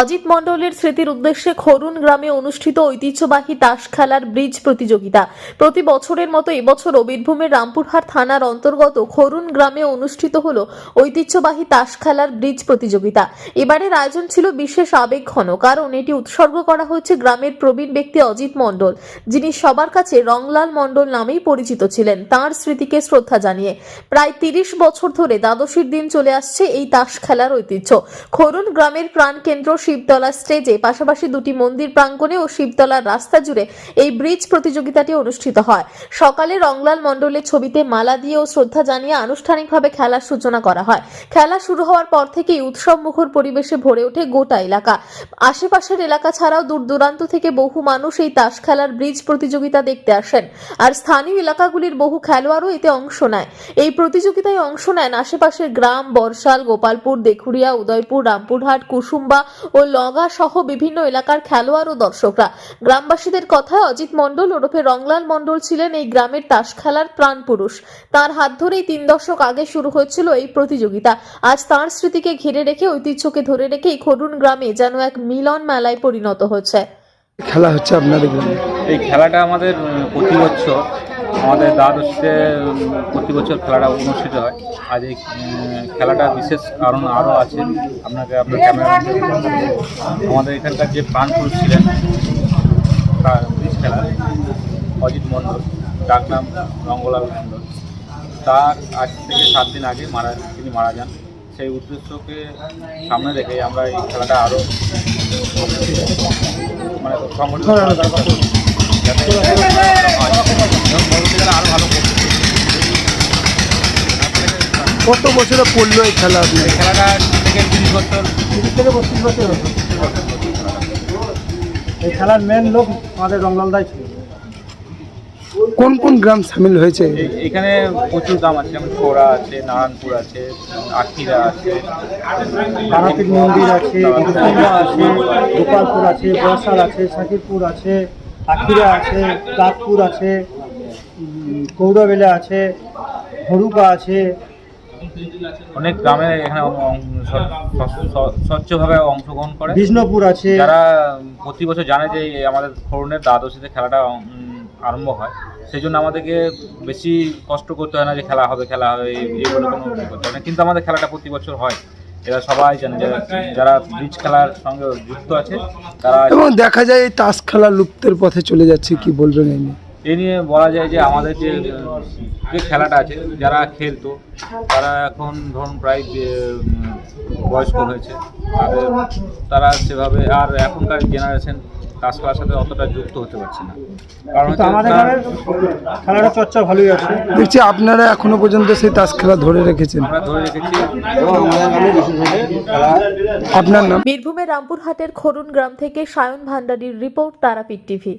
অজিত মণ্ডলের স্মৃতির উদ্দেশ্যে খরুন গ্রামে অনুষ্ঠিত ঐতিহ্যবাহী তাস খেলার ব্রিজ প্রতিযোগিতা। প্রতি বছরের মতো এবছরও বীরভূমের রামপুরহাট থানার অন্তর্গত খরুন গ্রামে অনুষ্ঠিত হল ঐতিহ্যবাহী তাস খেলার ব্রিজ প্রতিযোগিতা। এবারের আয়োজন ছিল বিশেষ আবেগঘন কারণ এটি উৎসর্গ করা হয়েছে গ্রামের প্রবীণ ব্যক্তি অজিত মণ্ডল, যিনি সবার কাছে রংলাল মণ্ডল নামেই পরিচিত ছিলেন। তার স্মৃতিকে শ্রদ্ধা জানিয়ে প্রায় তিরিশ বছর ধরে দ্বাদশীর দিন চলে আসছে এই তাস খেলার ঐতিহ্য। খরুন গ্রামের প্রাণকেন্দ্র শিবতলা স্টেজে পাশাপাশি দুটি মন্দির প্রাঙ্গণে ও শিবতলার রাস্তা জুড়ে এই ব্রিজ প্রতিযোগিতাটি অনুষ্ঠিত হয়। সকালে রংলাল মণ্ডলের ছবিতে মালা দিয়ে ও শ্রদ্ধা জানিয়ে আনুষ্ঠানিকভাবে খেলার সূচনা করা হয়। খেলা শুরু হওয়ার পর থেকেই উৎসব মুখর পরিবেশে ভরে ওঠে গোটা এলাকা। আশেপাশের এলাকা ছাড়াও দূর দূরান্ত থেকে বহু মানুষ এই তাস খেলার ব্রিজ প্রতিযোগিতা দেখতে আসেন। আর স্থানীয় এলাকাগুলির বহু খেলোয়াড়ও এতে অংশ নেয়। এই প্রতিযোগিতায় অংশ নেন আশেপাশের গ্রাম বর্ষাল, গোপালপুর দেখুরিয়া উদয়পুর, রামপুরহাট, কুসুম্বা ও লগা সহ বিভিন্ন এলাকার খেলোয়াড় ও দর্শকরা। গ্রামবাসীদের কথায় অজিত মণ্ডল ওরফে রংলাল মণ্ডল ছিলেন এই গ্রামের তাস খেলার প্রাণ পুরুষ। তার হাত ধরেই তিন দশক আগে শুরু হয়েছিল এই প্রতিযোগিতা। আজ তার স্মৃতিকে ঘিরে রেখে ঐতিহ্যকে ধরে রেখে এই খরুন গ্রামে যেন এক মিলন মেলায় পরিণত হচ্ছে। খেলা হচ্ছে আপনাদের গ্রামে। এই খেলাটা আমাদের প্রতি বছর আমাদের দ্বাদশীতে উম, প্রতি বছর খেলাটা অনুষ্ঠিত হয়। আজ এই খেলাটা বিশেষ কারণ আরও আছে। আপনাকে আপনার ক্যামেরা আমাদের এখানকার যে প্রাণ পুরুষ ছিলেন তার খেলা অজিত মণ্ডল ডাক নাম রঙ্গলাল মণ্ডল। তার আজ থেকে সাত দিন আগে মারা তিনি মারা যান। সেই উদ্দেশ্যকে সামনে রেখে আমরা এই খেলাটা আরও মানে করি। যাতে আরও ভালো করতে কত বছরে পড়ল এই খেলা আপনার এই খেলাটা থেকে তিরিশ বছর। তিরিশ থেকে বত্রিশ বছর? এই খেলার মেন লোক আমাদের রংলালদাই ছিল। কোন কোন গ্রাম সামিল হয়েছে? এখানে প্রচুর দাম আছে যেমন খোড়া আছে নারায়ণপুর আছে আখিরা আছে। তারাপীঠ মন্দির আছে আছে গোপালপুর আছে বর্ষাল আছে শাকিরপুর আছে। আখিরা আছে চাঁদপুর আছে উম, কৌড়াবেলা আছে হরুপা আছে। অনেক গ্রামে এখানে স্বচ্ছভাবে অংশগ্রহণ করে। বিষ্ণুপুর আছে। যারা প্রতি বছর জানে যে আমাদের খরুনের দ্বাদশীতে খেলাটা আরম্ভ হয় সেই জন্য আমাদেরকে বেশি কষ্ট করতে হয় না যে খেলা হবে খেলা হবে এই- এইগুলো কোনো করতে হয় না। কিন্তু আমাদের খেলাটা প্রতি বছর হয়। এরা সবাই জানে যারা যারা ব্রিজ খেলার সঙ্গে যুক্ত আছে তারা এবং দেখা যায় এই তাস খেলা লুপ্তের পথে চলে যাচ্ছে কি বলবেন এই নিয়ে? এ নিয়ে বলা যায় যে আমাদের যে যে খেলাটা আছে যারা খেলতো তারা এখন ধরুন প্রায় বয়স্ক হয়েছে। তাদের তারা সেভাবে আর এখনকার জেনারেশন তাস করার সাথে অতটা যুক্ত হতে পারছি না। কারণ আমাদের খেলাটা চর্চা ভালোই আছে। দেখছি আপনারা এখনও পর্যন্ত সেই তাস খেলা ধরে রেখেছেন? আমরা ধরে রেখেছি। আপনার নাম? বীরভূমের রামপুরহাটের খরুন গ্রাম থেকে সায়ন ভান্ডারির রিপোর্ট তারাপীঠ টিভি।